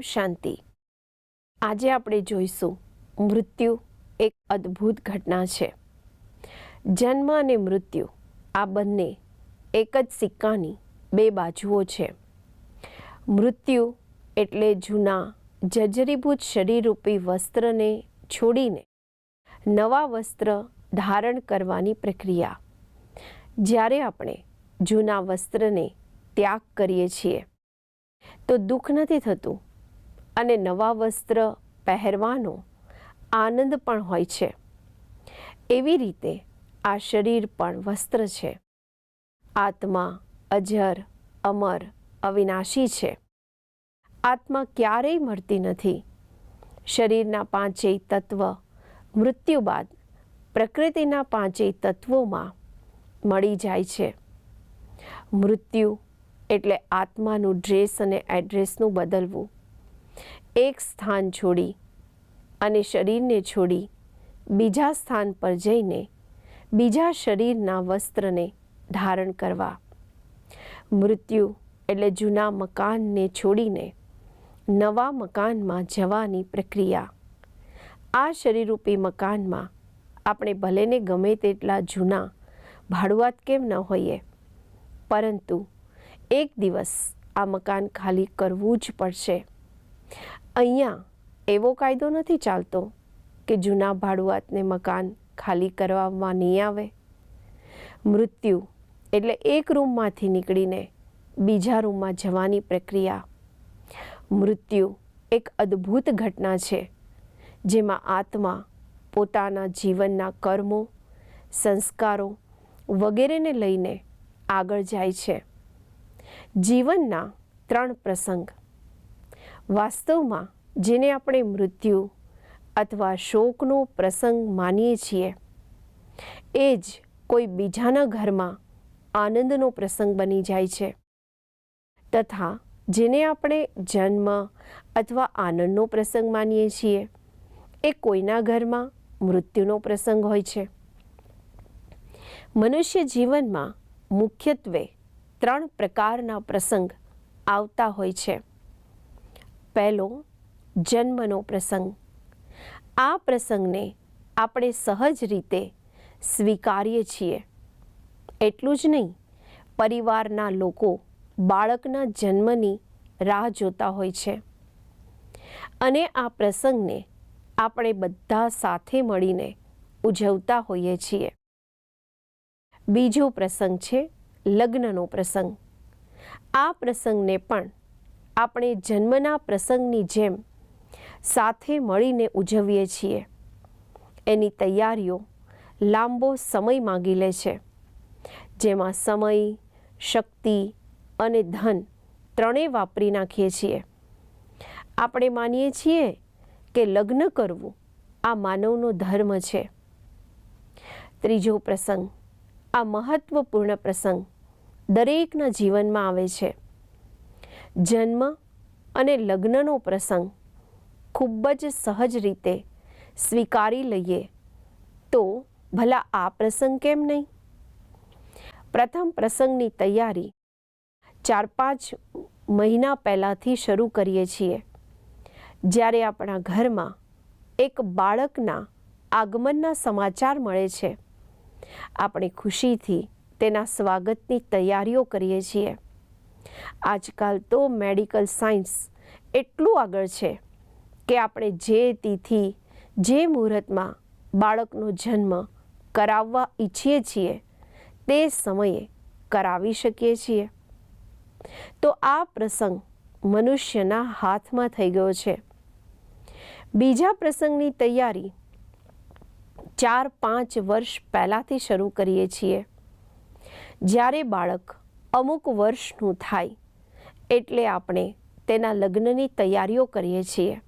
શાંતિ. આજે આપણે જોઈશું, મૃત્યુ એક અદ્ભુત ઘટના છે. જન્મ અને મૃત્યુ, આ બંને એક જ સિક્કાની બે બાજુઓ છે. મૃત્યુ એટલે જૂના, જર્જરીભૂત શરીરરૂપી વસ્ત્રને છોડીને નવા વસ્ત્ર ધારણ કરવાની પ્રક્રિયા. જ્યારે આપણે જૂના વસ્ત્રને ત્યાગ કરીએ છીએ, તો દુઃખ નથી થતું અને નવા વસ્ત્ર પહેરવાનો આનંદ પણ હોય છે. એવી રીતે આ શરીર પણ વસ્ત્ર છે. આત્મા અજર, અમર, અવિનાશી છે. આત્મા ક્યારેય મળતી નથી. શરીરના પાંચેય તત્વ મૃત્યુ બાદ પ્રકૃતિના પાંચેય તત્વોમાં મળી જાય છે. મૃત્યુ એટલે આત્માનું ડ્રેસ અને એડ્રેસનું બદલવું. એક સ્થાન છોડી અને શરીરને છોડી બીજા સ્થાન પર જઈને બીજા શરીરના વસ્ત્રને ધારણ કરવા. મૃત્યુ એટલે જૂના મકાનને છોડીને નવા મકાનમાં જવાની પ્રક્રિયા. આ શરીરરૂપી મકાનમાં આપણે ભલેને ગમે તેટલા જૂના ભાડુઆત કેમ ન હોઈએ, પરંતુ એક દિવસ આ મકાન ખાલી કરવું જ પડશે. અહીંયા એવો કાયદો નથી ચાલતો કે જૂના ભાડુઆતને મકાન ખાલી કરવામાં નહીં આવે. મૃત્યુ એટલે એક રૂમમાંથી નીકળીને બીજા રૂમમાં જવાની પ્રક્રિયા. મૃત્યુ એક અદ્ભુત ઘટના છે, જેમાં આત્મા પોતાના જીવનના કર્મો, સંસ્કારો વગેરેને લઈને આગળ જાય છે. જીવનના ત્રણ પ્રસંગ. વાસ્તવમાં જેને આપણે મૃત્યુ અથવા શોકનો પ્રસંગ માનીએ છીએ, એ જ કોઈ બીજાના ઘરમાં આનંદનો પ્રસંગ બની જાય છે. તથા જેને આપણે જન્મ અથવા આનંદનો પ્રસંગ માનીએ છીએ, એ કોઈના ઘરમાં મૃત્યુનો પ્રસંગ હોય છે. મનુષ્ય જીવનમાં મુખ્યત્વે ત્રણ પ્રકારના પ્રસંગ આવતા હોય છે. પહેલો જન્મનો પ્રસંગ. આ પ્રસંગને આપણે સહજ રીતે સ્વીકારીએ છીએ. એટલું જ નહીં, પરિવારના લોકો બાળકના જન્મની રાહ જોતા હોય છે. અને આ પ્રસંગને આપણે બધા સાથે મળીને ઉજવતા હોઈએ છીએ. બીજો પ્રસંગ છે લગ્નનો પ્રસંગ. આ પ્રસંગને પણ આપણે જન્મના પ્રસંગની જેમ સાથે મળીને ઉજવીએ છીએ. એની તૈયારીઓ લાંબો સમય માગી લે છે. જેમાં સમય, શક્તિ અને ધન ત્રણેય વાપરી નાખીએ છીએ. આપણે માનીએ છીએ કે લગ્ન કરવું આ માનવનો ધર્મ છે. ત્રીજો પ્રસંગ, આ મહત્વપૂર્ણ પ્રસંગ દરેકના જીવનમાં આવે છે. જન્મ અને લગ્નનો પ્રસંગ ખૂબ જ સહજ રીતે સ્વીકારી લઈએ તો ભલા આ પ્રસંગ કેમ નહીં? પ્રથમ પ્રસંગની તૈયારી ચાર પાંચ મહિના પહેલાંથી શરૂ કરીએ છીએ. જ્યારે આપણા ઘરમાં એક બાળકના આગમનના સમાચાર મળે છે. આપણે ખુશીથી તેના સ્વાગતની તૈયારીઓ કરીએ છીએ. આજકાલ તો મેડિકલ સાયન્સ એટલું આગળ છે કે આપણે જે તિથિ, જે મુહૂર્તમાં બાળકનો જન્મ કરાવવા ઈચ્છીએ છીએ, તે સમયે કરાવી શકીએ છીએ. તો આ પ્રસંગ મનુષ્યના હાથમાં થઈ ગયો છે. બીજા પ્રસંગની તૈયારી ચાર પાંચ વર્ષ પહેલાંથી શરૂ કરીએ છીએ. જ્યારે બાળક અમુક વર્ષનું થાય એટલે આપણે તેના લગ્નની તૈયારીઓ કરીએ છીએ.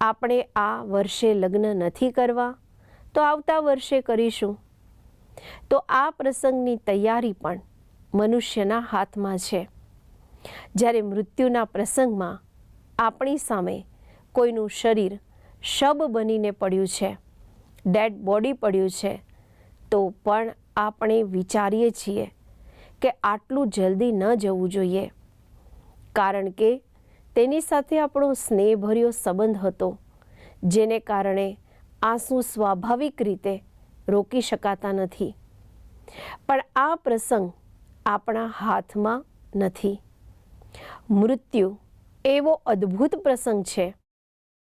આપણે આ વર્ષે લગ્ન નથી કરવા, તો આવતા વર્ષે કરીશું. તો આ પ્રસંગની તૈયારી પણ મનુષ્યના હાથમાં છે. જ્યારે મૃત્યુના પ્રસંગમાં આપણી સામે કોઈનું શરીર શબ બનીને પડ્યું છે, ડેડ બોડી પડ્યું છે, તો પણ આપણે વિચારીએ છીએ કે આટલું જલ્દી ન જવું જોઈએ. કારણ કે તેની સાથે આપણો સ્નેહભર્યો સંબંધ હતો, જેને કારણે આંસુ સ્વાભાવિક રીતે રોકી શકાતા નથી. પણ આ પ્રસંગ આપણા હાથમાં નથી. મૃત્યુ એવો અદ્ભુત પ્રસંગ છે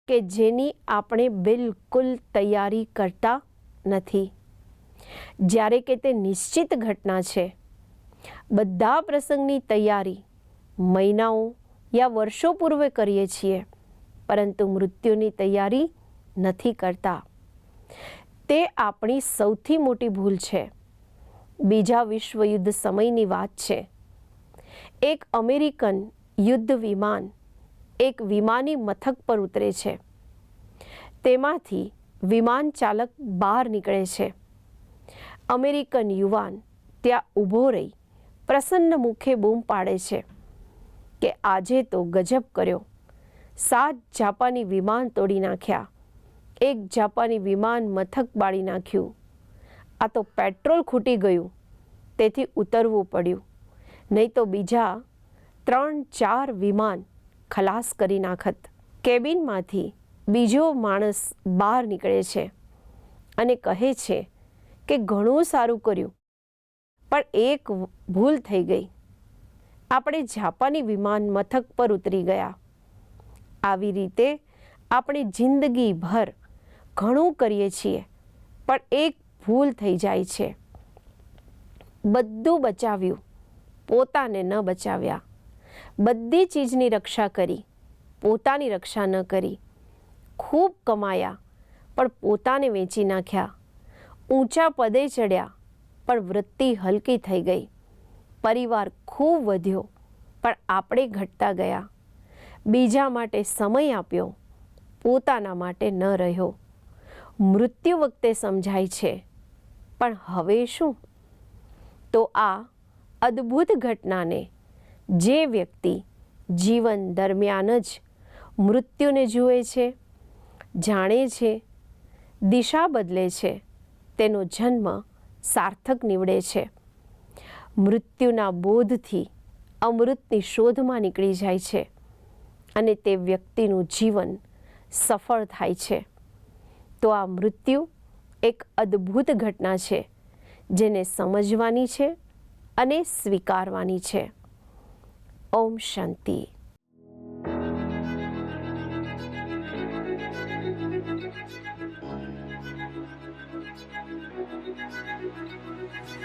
કે જેની આપણે બિલકુલ તૈયારી કરતા નથી. જ્યારે કે તે નિશ્ચિત ઘટના છે બધા પ્રસંગની તૈયારી મહિનાઓ યા વર્ષો પૂર્વે કરીએ છીએ, પરંતુ મૃત્યુની તૈયારી નથી કરતા. તે આપણી સૌથી મોટી ભૂલ છે. બીજા વિશ્વયુદ્ધ સમયની વાત છે. એક અમેરિકન યુદ્ધ વિમાન એક વિમાની મથક પર ઉતરે છે. તેમાંથી વિમાન ચાલક બહાર નીકળે છે. અમેરિકન યુવાન ત્યાં ઊભો રહી પ્રસન્ન મુખે બૂમ પાડે છે કે આજે તો ગજબ કર્યો. સાત જાપાની વિમાન તોડી નાખ્યા. એક જાપાની વિમાન મથક બાળી નાખ્યું. આ તો પેટ્રોલ ખૂટી ગયું. તેથી ઉતરવું પડ્યું. નહીં તો બીજા ત્રણ ચાર વિમાન ખલાસ કરી નાખત. કેબિનમાંથી બીજો માણસ બહાર નીકળે છે અને કહે છે કે ઘણું સારું કર્યું. પણ એક ભૂલ થઈ ગઈ. આપણે જાપાની વિમાન મથક પર ઉતરી ગયા. આવી રીતે આપણે જિંદગીભર ઘણું કરીએ છીએ, પણ એક ભૂલ થઈ જાય છે. બધું બચાવ્યું, પોતાને ન બચાવ્યા. બધી ચીજની રક્ષા કરી, પોતાની રક્ષા ન કરી. ખૂબ કમાયા, પણ પોતાને વેચી નાખ્યા. ઊંચા પદે ચડ્યા પણ વૃત્તિ હલકી થઈ ગઈ. પરિવાર ખૂબ વધ્યો, પણ આપણે ઘટતા ગયા. બીજા માટે સમય આપ્યો, પોતાના માટે ન રહ્યો. મૃત્યુ વખતે સમજાય છે, પણ હવે શું? તો આ અદ્ભુત ઘટનાને જે વ્યક્તિ જીવન દરમિયાન જ મૃત્યુને જુએ છે, જાણે છે, દિશા બદલે છે, તેનો જન્મ સાર્થક નીવડે છે. મૃત્યુના બોધથી અમૃતની શોધમાં નીકળી જાય છે અને તે વ્યક્તિનું જીવન સફળ થાય છે. તો આ મૃત્યુ એક અદ્ભુત ઘટના છે જેને સમજવાની છે અને સ્વીકારવાની છે. ઓમ શાંતિ.